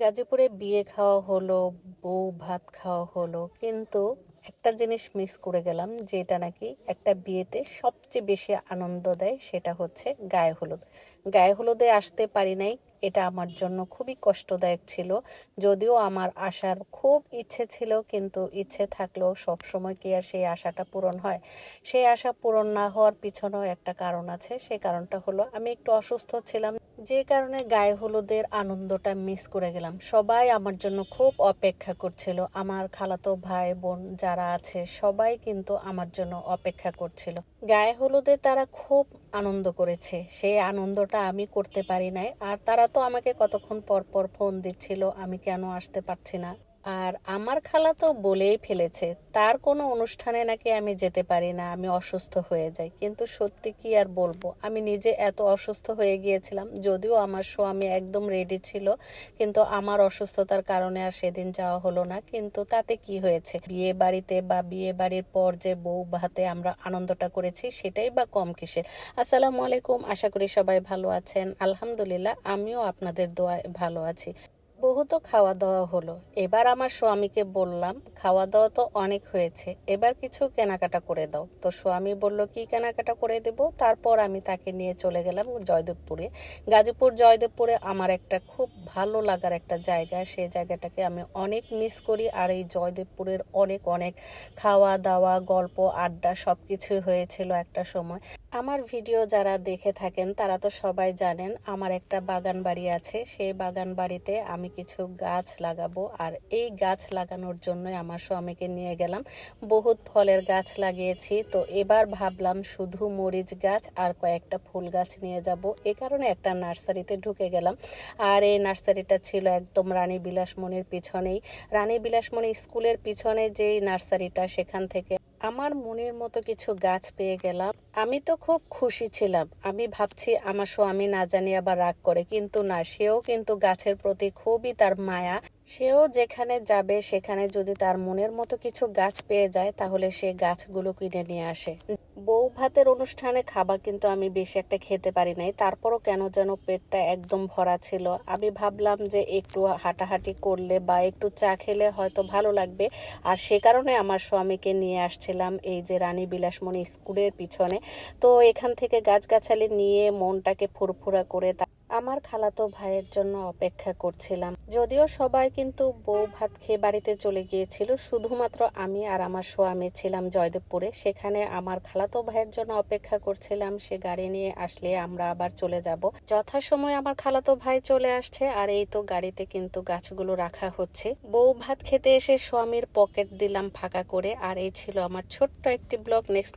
গাজীপুরে বিয়ে খাওয়া হলো, বউ ভাত খাওয়া হলো, কিন্তু একটা জিনিস মিস করে গেলাম, যেটা নাকি একটা বিয়েতে সবচেয়ে বেশি আনন্দ দেয় সেটা হচ্ছে গায়ে হলুদ। গায়ে হলুদে আসতে পারি নাই। এটা আমার জন্য খুবই কষ্টদায়ক ছিল। যদিও আমার আসার খুব ইচ্ছে ছিল, কিন্তু ইচ্ছে থাকলেও সব সময় কি আর সেই আশাটা পূরণ হয়? সেই আশা পূরণ না হওয়ার পিছনেও একটা কারণ আছে। সেই কারণটা হলো, আমি একটু অসুস্থ ছিলাম। যে কারণে গায়ে হলুদের আনন্দটা মিস করে গেলাম। সবাই আমার জন্য খুব অপেক্ষা করছিল। আমার খালাতো ভাই বোন যারা আছে, সবাই কিন্তু আমার জন্য অপেক্ষা করছিল। গায়ে হলুদে তারা খুব আনন্দ করেছে। সেই আনন্দটা আমি করতে পারি নাই। আর তারা তো আমাকে কতক্ষণ পর পর ফোন দিচ্ছিল, আমি কেন আসতে পারছি না? আর আমার খালা তো বলেই ফেলেছে, তার কোনো অনুষ্ঠানে নাকি আমি যেতে পারি না, আমি অসুস্থ হয়ে যাই। কিন্তু সত্যি কি আর বলব, আমি নিজে এত অসুস্থ হয়ে গিয়েছিলাম, যদিও আমার স্বামী একদম রেডি ছিল, কিন্তু আমার অসুস্থতার কারণে আর সেদিন যাওয়া হলো না। কিন্তু তাতে কি হয়েছে? বিয়ে বাড়িতে বা বিয়ে বাড়ির পর যে বউ ভাতে আমরা আনন্দটা করেছি, সেটাই বা কম কিসের? আসসালামু আলাইকুম, আশা করি সবাই ভালো আছেন। আলহামদুলিল্লাহ, আমিও আপনাদের দোয়ায় ভালো আছি। বহু তো খাওয়া দাওয়া হলো। এবার আমার স্বামীকে বললাম খাওয়া দাওয়া তো অনেক হয়েছে, এবার কিছু কেনাকাটা করে দাও। তো স্বামী বলল, কি কেনাকাটা করে দেব? তারপর আমি তাকে নিয়ে চলে গেলাম জয়দেবপুরে। গাজীপুর, জয়দেবপুরে আমার একটা খুব ভালো লাগার একটা জায়গা সেই জায়গাটাকে আমি অনেক মিস করি আর এই জয়দেবপুরের অনেক অনেক খাওয়া দাওয়া গল্প, আড্ডা সব কিছুই হয়েছিল একটা সময়। আমার ভিডিও যারা দেখে থাকেন, তারা তো সবাই জানেন আমার একটা বাগান বাড়ি আছে। সেই বাগান বাড়িতে আমি কিছু গাছ লাগাবো আর এই গাছ লাগানোর জন্যই আমার স্বামীকে নিয়ে গেলাম। বহুত ফলের গাছ লাগিয়েছি, তো এবার ভাবলাম শুধু মরিচ গাছ আর কয়েকটা ফুল গাছ নিয়ে যাব। এ কারণে একটা নার্সারিতে ঢুকে গেলাম। আর এই নার্সারিটা ছিল একদম রানী বিলাসমণির পিছনেই। রানী বিলাসমণি স্কুলের পিছনে যেই নার্সারিটা, সেখান থেকে আমার মনের মতো কিছু গাছ পেয়ে গেলাম। আমি তো খুব খুশি ছিলাম। আমি ভাবছি, আমার স্বামী না জানি আবার রাগ করে, কিন্তু না, সেও কিন্তু গাছের প্রতি খুবই তার মায়া। সেও যেখানে যাবে, সেখানে যদি তার মনের মতো কিছু গাছ পেয়ে যায়, তাহলে সে গাছগুলো কিনে নিয়ে আসে। বউ ভাতের অনুষ্ঠানে খাবার কিন্তু আমি বেশি একটা খেতে পারি নাই। তারপরও কেন যেন পেটটা একদম ভরা ছিল। আমি ভাবলাম যে একটু হাঁটাহাঁটি করলে বা একটু চা খেলে হয়তো ভালো লাগবে। আর সে কারণে আমার স্বামীকে নিয়ে আসছিলাম এই যে রানী বিলাসমণি স্কুলের পিছনে। তো এখান থেকে গাছগাছালি নিয়ে মনটাকে ফুরফুরা করে আমার খালাতো ভাইয়ের জন্য অপেক্ষা করছিলাম। যদিও সবাই কিন্তু বউ ভাত খেয়ে বাড়িতে চলে গিয়েছিল, শুধুমাত্র আমি আর আমার স্বামী ছিলাম জয়দেবপুরে। সেখানে আমার খালাতো ভাইয়ের জন্য অপেক্ষা করছিলাম, সে গাড়ি নিয়ে আসলে আমরা আবার চলে যাব। যথাসময় আমার খালাতো ভাই চলে আসছে, আর এই তো গাড়িতে কিন্তু গাছগুলো রাখা হচ্ছে। বউ ভাত খেতে এসে স্বামীর পকেট দিলাম ফাঁকা করে, আর এই ছিল আমার ছোট্ট একটি ব্লগ। নেক্সট